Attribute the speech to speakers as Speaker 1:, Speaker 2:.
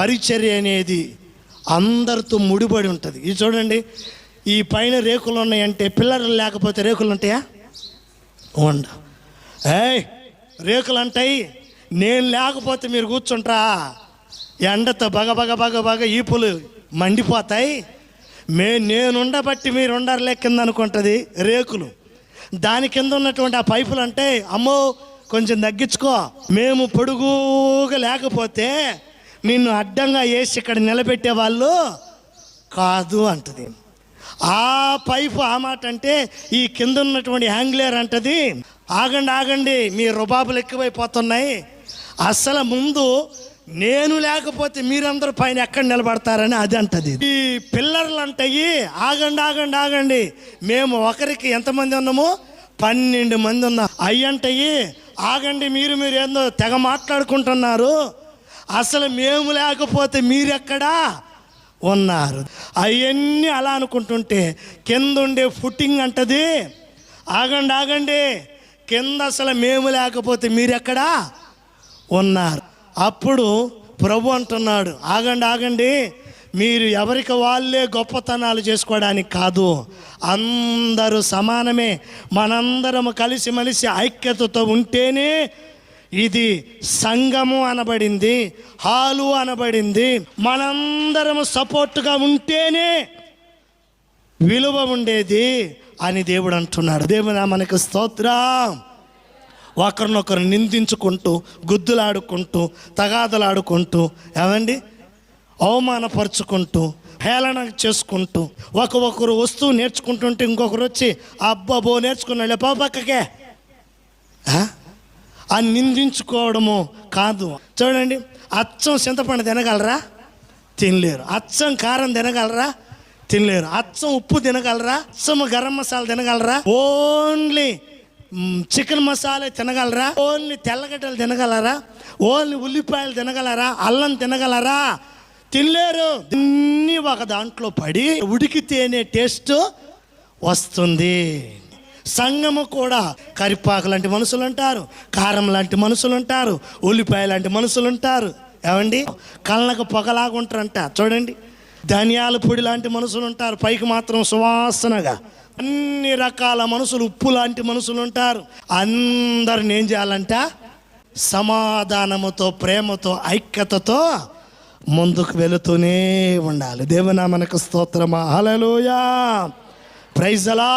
Speaker 1: పరిచర్య అనేది అందరితో ముడిపడి ఉంటుంది. ఇది చూడండి ఈ పైన రేకులు ఉన్నాయంటే పిల్లలు లేకపోతే రేకులు ఉంటాయా? ఉండ. ఏయ్ రేకులు అంటాయి నేను లేకపోతే మీరు కూర్చుంటారా? ఎండతో బగ బగ బగ బగ ఈపులు మండిపోతాయి. మే నేనుండబట్టి మీరు ఉండర్లే కింద అనుకుంటుంది రేకులు. దాని కింద ఉన్నటువంటి ఆ పైపులు అంటే అమ్మో కొంచెం తగ్గించుకో. మేము పొడుగుగా లేకపోతే నిన్ను అడ్డంగా వేసి ఇక్కడ నిలబెట్టే వాళ్ళు కాదు అంటది. ఆ పైపు ఆ మాట అంటే ఈ కింద ఉన్నటువంటి హ్యాంగ్లేర్ అంటది. ఆగండి ఆగండి మీ రుబాబులు ఎక్కువైపోతున్నాయి. అసలు ముందు నేను లేకపోతే మీరందరూ పైన ఎక్కడ నిలబడతారని అది అంటది. ఈ పిల్లర్లు అంటాయి ఆగండి ఆగండి ఆగండి మేము ఒకరికి ఎంతమంది ఉన్నాము? పన్నెండు మంది ఉన్నాం. అయ్యంటయి ఆగండి మీరు మీరు ఏందో తెగ మాట్లాడుకుంటున్నారు. అసలు మేము లేకపోతే మీరెక్కడా? ఉన్నారు. అవన్నీ అలా అనుకుంటుంటే కింద ఉండే ఫుట్టింగ్ అంటది. ఆగండి ఆగండి. కింద అసలు మేము లేకపోతే మీరెక్కడా? ఉన్నారు. అప్పుడు ప్రభు అంటున్నాడు ఆగండి ఆగండి. మీరు ఎవరికి వాళ్ళే గొప్పతనాలు చేసుకోవడానికి కాదు. అందరూ సమానమే. మనందరము కలిసిమెలిసి ఐక్యతతో ఉంటేనే ఇది సంఘము అనబడింది హాలు అనబడింది. మనందరము సపోర్ట్గా ఉంటేనే విలువ ఉండేది అని దేవుడు అంటున్నాడు. దేవుడు మనకు స్తోత్రం. ఒకరినొకరు నిందించుకుంటూ గుద్దులాడుకుంటూ తగాదలాడుకుంటూ ఏమండి? అవమానపరుచుకుంటూ హేళన చేసుకుంటూ ఒక ఒకరు వస్తువు నేర్చుకుంటుంటే ఇంకొకరు వచ్చి అబ్బాబో నేర్చుకున్నాడు. పో పక్కకే. ఆ నిందించుకోవడము కాదు. చూడండి అచ్చం చింతపండు తినగలరా? తినలేరు. అచ్చం కారం తినగలరా? తినలేరు. అచ్చం ఉప్పు తినగలరా? అచ్చం గరం మసాలా తినగలరా? ఓన్లీ చికెన్ మసాలా తినగలరా? ఓన్లీ తెల్లగడ్డలు తినగలరా? ఓన్లీ ఉల్లిపాయలు తినగలరా? అల్లం తినగలరా? తినలేరు. అన్నీ ఒక దాంట్లో పడి ఉడికితేనే టేస్ట్ వస్తుంది. సంగము కూడా కరిపాకు లాంటి మనుషులు ఉంటారు కారం లాంటి మనుషులు ఉంటారు ఉల్లిపాయ లాంటి మనుషులు ఉంటారు ఏమండి? కళ్ళకు పొగలాగా ఉంటారంట చూడండి. ధనియాల పొడి లాంటి మనుషులు ఉంటారు పైకి మాత్రం సువాసనగా. అన్ని రకాల మనుషులు ఉప్పు లాంటి మనుషులు ఉంటారు అందరిని ఏం చేయాలంట? సమాధానముతో ప్రేమతో ఐక్యతతో ముందుకు వెళుతూనే ఉండాలి. దేవునా మనకు స్తోత్రమా? హలలోయా ప్రైజ్ అలా